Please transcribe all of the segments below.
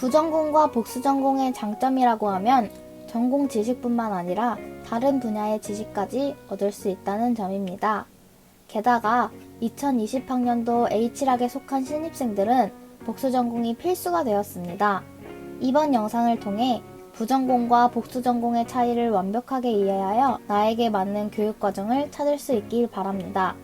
부전공과 복수전공의 장점이라고 하면 전공 지식뿐만 아니라 다른 분야의 지식까지 얻을 수 있다는 점입니다. 게다가 2020학년도 H락에 속한 신입생들은 복수전공이 필수가 되었습니다. 이번 영상을 통해 부전공과 복수전공의 차이를 완벽하게 이해하여 나에게 맞는 교육과정을 찾을 수 있길 바랍니다.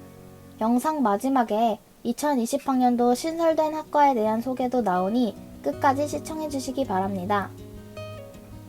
영상 마지막에 2020학년도 신설된 학과에 대한 소개도 나오니 끝까지 시청해 주시기 바랍니다.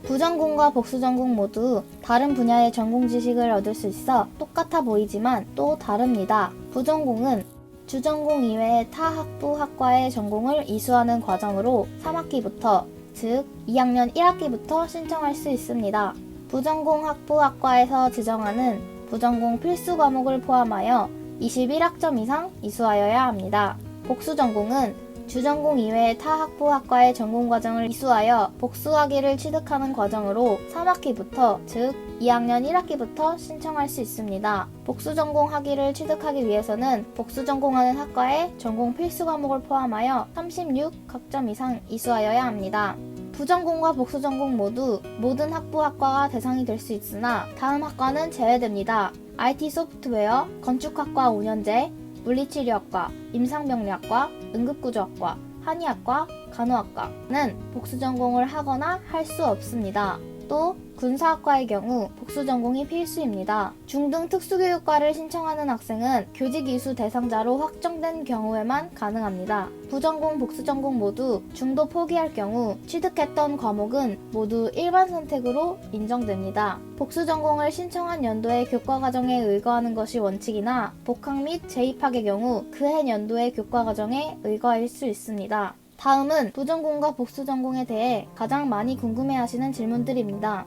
부전공과 복수전공 모두 다른 분야의 전공 지식을 얻을 수 있어 똑같아 보이지만 또 다릅니다. 부전공은 주전공 이외의 타 학부 학과의 전공을 이수하는 과정으로 3학기부터 즉 2학년 1학기부터 신청할 수 있습니다. 부전공 학부 학과에서 지정하는 부전공 필수 과목을 포함하여 21학점 이상 이수하여야 합니다. 복수 전공은 주전공 이외의 타 학부 학과의 전공 과정을 이수하여 복수학위를 취득하는 과정으로 3학기부터 즉 2학년 1학기부터 신청할 수 있습니다. 복수 전공 학위를 취득하기 위해서는 복수 전공하는 학과의 전공 필수 과목을 포함하여 36학점 이상 이수하여야 합니다. 부전공과 복수전공 모두 모든 학부 학과가 대상이 될 수 있으나 다음 학과는 제외됩니다. IT 소프트웨어, 건축학과 5년제, 물리치료학과, 임상병리학과, 응급구조학과, 한의학과, 간호학과는 복수 전공을 하거나 할 수 없습니다. 또 군사학과의 경우 복수 전공이 필수입니다. 중등 특수교육과를 신청하는 학생은 교직 이수 대상자로 확정된 경우에만 가능합니다. 부전공, 복수전공 모두 중도 포기할 경우 취득했던 과목은 모두 일반 선택으로 인정됩니다. 복수전공을 신청한 연도의 교과과정에 의거하는 것이 원칙이나 복학 및 재입학의 경우 그해 연도의 교과과정에 의거할 수 있습니다. 다음은 부전공과 복수전공에 대해 가장 많이 궁금해하시는 질문들입니다.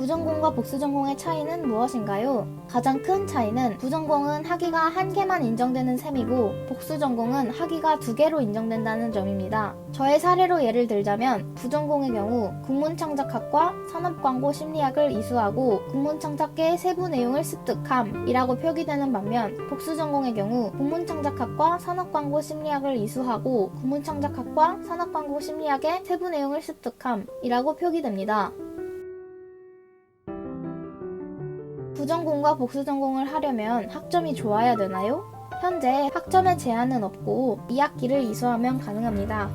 부전공과 복수전공의 차이는 무엇인가요? 가장 큰 차이는 부전공은 학위가 한 개만 인정되는 셈이고 복수전공은 학위가 두 개로 인정된다는 점입니다. 저의 사례로 예를 들자면 부전공의 경우 국문창작학과 산업광고심리학을 이수하고 국문창작계의 세부 내용을 습득함이라고 표기되는 반면 복수전공의 경우 국문창작학과 산업광고심리학을 이수하고 국문창작학과 산업광고심리학의 세부 내용을 습득함이라고 표기됩니다. 부전공과 복수전공을 하려면 학점이 좋아야 되나요? 현재 학점의 제한은 없고 2학기를 이수하면 가능합니다.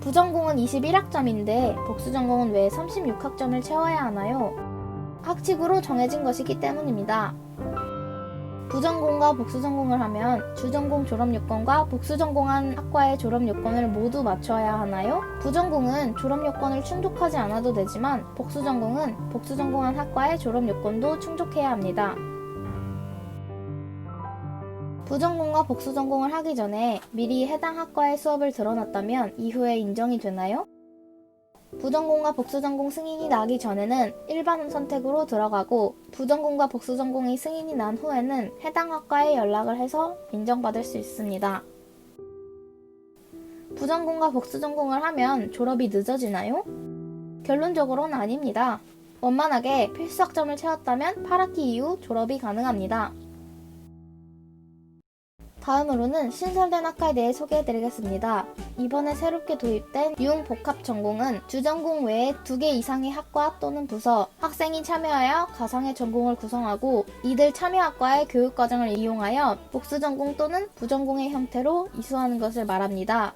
부전공은 21학점인데 복수전공은 왜 36학점을 채워야 하나요? 학칙으로 정해진 것이기 때문입니다. 부전공과 복수전공을 하면 주전공 졸업 요건과 복수전공한 학과의 졸업 요건을 모두 맞춰야 하나요? 부전공은 졸업 요건을 충족하지 않아도 되지만 복수전공은 복수전공한 학과의 졸업 요건도 충족해야 합니다. 부전공과 복수전공을 하기 전에 미리 해당 학과의 수업을 들어놨다면 이후에 인정이 되나요? 부전공과 복수전공 승인이 나기 전에는 일반 선택으로 들어가고 부전공과 복수전공이 승인이 난 후에는 해당 학과에 연락을 해서 인정받을 수 있습니다. 부전공과 복수전공을 하면 졸업이 늦어지나요? 결론적으로는 아닙니다. 원만하게 필수 학점을 채웠다면 8학기 이후 졸업이 가능합니다. 다음으로는 신설된 학과에 대해 소개해드리겠습니다. 이번에 새롭게 도입된 융복합 전공은 주전공 외에 두 개 이상의 학과 또는 부서, 학생이 참여하여 가상의 전공을 구성하고 이들 참여 학과의 교육과정을 이용하여 복수전공 또는 부전공의 형태로 이수하는 것을 말합니다.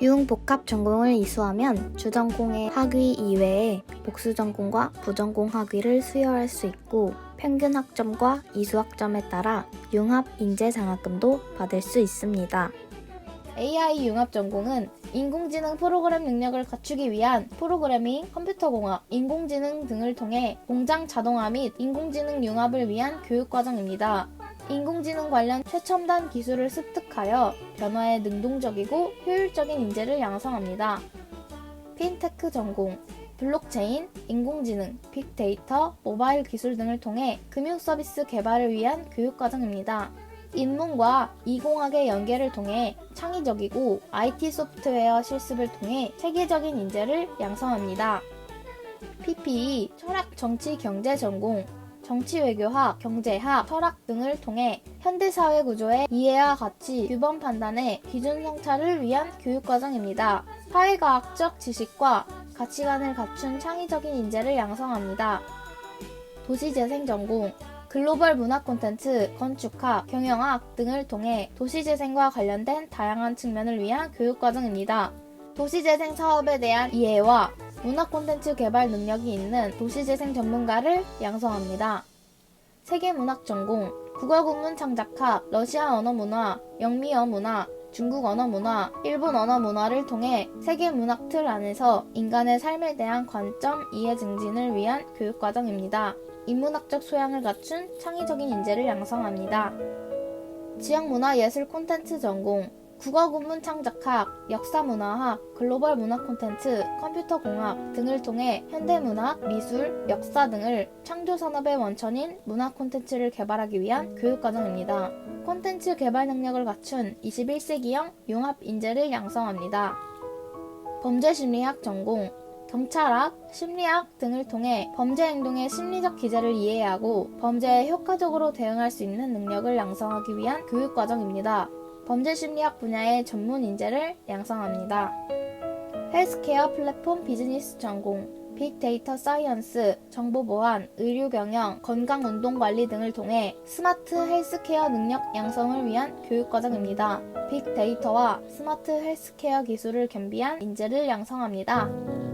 융복합 전공을 이수하면 주전공의 학위 이외에 복수전공과 부전공 학위를 수여할 수 있고 평균 학점과 이수 학점에 따라 융합 인재 장학금도 받을 수 있습니다. AI 융합 전공은 인공지능 프로그램 능력을 갖추기 위한 프로그래밍, 컴퓨터공학, 인공지능 등을 통해 공장 자동화 및 인공지능 융합을 위한 교육과정입니다. 인공지능 관련 최첨단 기술을 습득하여 변화에 능동적이고 효율적인 인재를 양성합니다. 핀테크 전공 블록체인, 인공지능, 빅데이터, 모바일 기술 등을 통해 금융 서비스 개발을 위한 교육과정입니다. 인문과 이공학의 연계를 통해 창의적이고 IT 소프트웨어 실습을 통해 세계적인 인재를 양성합니다. PPE, 철학, 정치, 경제 전공 정치 외교학, 경제학, 철학 등을 통해 현대 사회 구조의 이해와 가치, 규범 판단의 기준 성찰을 위한 교육 과정입니다. 사회과학적 지식과 가치관을 갖춘 창의적인 인재를 양성합니다. 도시재생 전공, 글로벌 문화 콘텐츠, 건축학, 경영학 등을 통해 도시재생과 관련된 다양한 측면을 위한 교육 과정입니다. 도시재생 사업에 대한 이해와 문화 콘텐츠 개발 능력이 있는 도시재생 전문가를 양성합니다. 세계문학 전공, 국어 국문 창작학, 러시아 언어 문화, 영미어 문화, 중국 언어 문화, 일본 언어 문화를 통해 세계 문학 틀 안에서 인간의 삶에 대한 관점 이해 증진을 위한 교육 과정입니다. 인문학적 소양을 갖춘 창의적인 인재를 양성합니다. 지역 문화 예술 콘텐츠 전공, 국어 국문 창작학, 역사 문화학, 글로벌 문화 콘텐츠, 컴퓨터 공학 등을 통해 현대 문학, 미술, 역사 등을 창조 산업의 원천인 문화 콘텐츠를 개발하기 위한 교육 과정입니다. 콘텐츠 개발 능력을 갖춘 21세기형 융합 인재를 양성합니다. 범죄 심리학 전공, 경찰학, 심리학 등을 통해 범죄 행동의 심리적 기제를 이해하고 범죄에 효과적으로 대응할 수 있는 능력을 양성하기 위한 교육 과정입니다. 범죄 심리학 분야의 전문 인재를 양성합니다. 헬스케어 플랫폼 비즈니스 전공, 빅데이터 사이언스, 정보보안, 의료경영, 건강운동관리 등을 통해 스마트 헬스케어 능력 양성을 위한 교육과정입니다. 빅데이터와 스마트 헬스케어 기술을 겸비한 인재를 양성합니다.